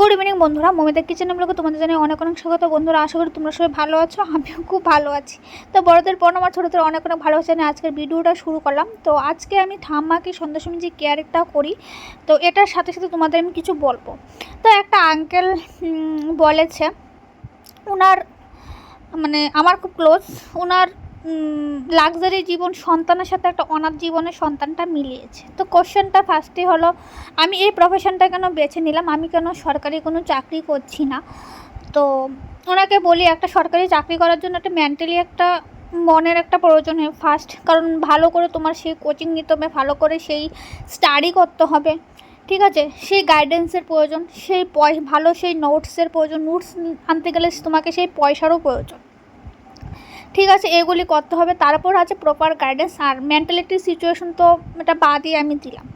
Good evening বন্ধুরা, Momita kitchen ব্লগে তোমাদের জানাই অনেক অনেক স্বাগত। বন্ধুরা, আশা করি তোমরা সবাই ভালো আছো, আমিও খুব ভালো আছি। তো বড়দের পর আমার ছোটোদের অনেক অনেক ভালোবাসা নিয়ে আজকের ভিডিওটা শুরু করলাম। তো আজকে আমি ঠাম্মাকে সন্ধ্যার যে কেয়ারটা করি, তো এটার সাথে সাথে তোমাদের আমি কিছু বলব। তো একটা আঙ্কেল বলেছে ওনার মানে আমার খুব ক্লোজ ওনার লাক্সারি জীবন, সন্তানের সাথে একটা অনাথ জীবনের সন্তানটা মিলিয়েছে। তো কোশ্চেনটা ফার্স্টে হলো, আমি এই প্রফেশনটা কেন বেছে নিলাম? আমি কেন সরকারি কোনো চাকরি করছি না? তো ওনাকে বলি, একটা সরকারি চাকরি করার জন্য একটা মেন্টালি একটা মনের একটা প্রয়োজন হয় ফার্স্ট কারণ ভালো করে তোমার সেই কোচিং নিতে হবে, ভালো করে সেই স্টাডি করতে হবে। ঠিক আছে? সেই গাইডেন্সের প্রয়োজন, সেই পয়, ভালো সেই নোটসের প্রয়োজন। নোটস আনতে গেলে তোমাকে সেই পয়সারও প্রয়োজন। ঠিক আছে, এগুলি করতে হবে। তারপর আছে প্রপার গাইডেন্স আর মেন্টালিটি সিচুয়েশন তো এটা বাদই আমি দিলাম।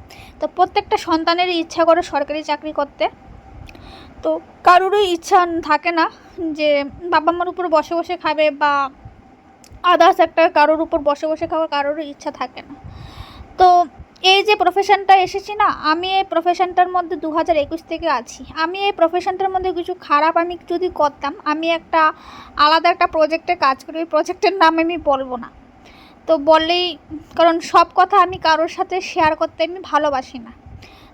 তো প্রত্যেকটা সন্তানের ইচ্ছা করে সরকারি চাকরি করতে। তো কারোরই ইচ্ছা থাকে না যে বাবা মার উপর বসে বসে খাবে বা আদার্স একটা কারোর উপর বসে বসে খাওয়া কারোরই ইচ্ছা থাকে না। তো এই যে প্রফেশনটা এসেছি না, আমি এই প্রফেশনটার মধ্যে দু হাজার একুশ থেকে আছি। আমি এই প্রফেশনটার মধ্যে কিছু খারাপ আমি যদি করতাম, আমি একটা আলাদা একটা প্রজেক্টে কাজ করি, ওই প্রজেক্টের নাম আমি বলব না। তো বললেই, কারণ সব কথা আমি কারোর সাথে শেয়ার করতে আমি ভালোবাসি না।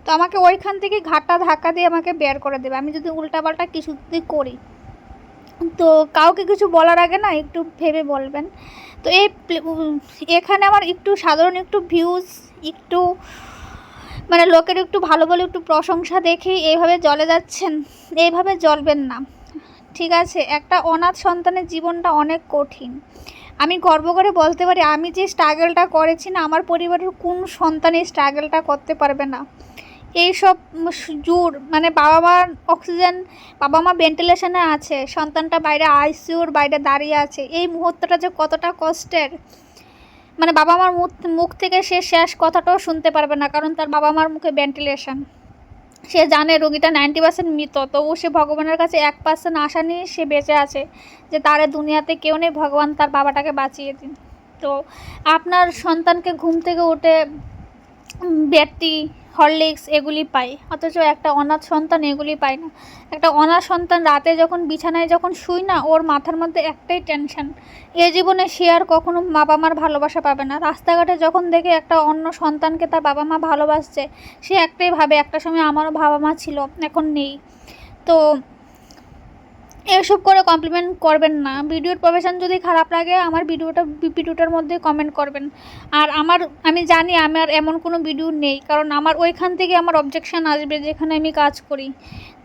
তো আমাকে ওইখান থেকে ঘাটা ধাক্কা দিয়ে আমাকে বের করে দেবে। আমি যদি উল্টাপাল্টা কিছু যদি করি, তো কাউকে কিছু বলার আগে না একটু ভেবে বলবেন। তো এই এখানে আমার একটু সাধারণ একটু ভিউজ একটু মানে লোকের একটু ভালো বলে একটু প্রশংসা দেখেই এইভাবে জলে যাচ্ছেন এইভাবে জ্বলবেন না। ঠিক আছে, একটা অনাথ সন্তানের জীবনটা অনেক কঠিন। আমি গর্ব করে বলতে পারি, আমি যে স্ট্রাগলটা করেছি না, আমার পরিবারের কোন সন্তান এই স্ট্রাগলটা করতে পারবে না। এইসব জোর মানে বাবা মার অক্সিজেন বাবা মা ভেন্টিলেশনে আছে, সন্তানটা বাইরে আইসিউর বাইরে দাঁড়িয়ে আছে। এই মুহূর্তটা যে কতটা কষ্টের। মানে বাবা মার মুখ থেকে সে শেষ কথাটাও শুনতে পারবে না, কারণ তার বাবা মার মুখে ভেন্টিলেশন সে জানে রোগীটা নাইনটি পার্সেন্ট মৃত তবু সে ভগবানের কাছে এক পার্সেন্ট আশা নিয়ে সে বেঁচে আছে যে তারে দুনিয়াতে কেউ নেই, ভগবান তার বাবাটাকে বাঁচিয়ে দিন। তো আপনার সন্তানকে ঘুম থেকে উঠে ব্যাটি হরলিক্স এগুলি পায়। অথচ একটা অনাথ সন্তান এগুলি পায় না। একটা অনাথ সন্তান রাতে যখন বিছানায় যখন শুই না, ওর মাথার মধ্যে একটাই টেনশন এ জীবনে সে আর কখনো বাবা মার ভালোবাসা পাবে না। রাস্তাঘাটে যখন দেখে একটা অন্য সন্তানকে তার বাবা মা ভালোবাসছে, সে একটাই ভাবে, একটা সময় আমারও বাবা মা ছিল, এখন নেই। তো এসব করে কমপ্লিমেন্ট করবেন না। ভিডিওর প্রফেশন যদি খারাপ লাগে, আমার ভিডিওটা, ভিডিওটার মধ্যে কমেন্ট করবেন। আর আমার, আমি জানি আমার এমন কোনো ভিডিও নেই, কারণ আমার ওইখান থেকে আমার অবজেকশান আসবে যেখানে আমি কাজ করি।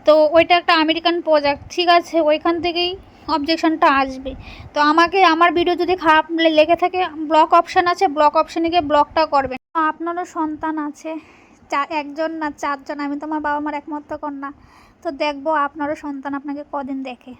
তো ওইটা একটা আমেরিকান প্রজেক্ট ঠিক আছে, ওইখান থেকেই অবজেকশনটা আসবে। তো আমাকে, আমার ভিডিও যদি খারাপ লেগে থাকে ব্লক অপশান আছে ব্লক অপশানে গিয়ে ব্লকটা করবেন। আপনারও সন্তান আছে। চা, একজন না চারজন, আমি তোমার বাবা মার একমাত্র কন্যা। তো দেখব আপনারও সন্তান আপনাকে কদিন দেখে।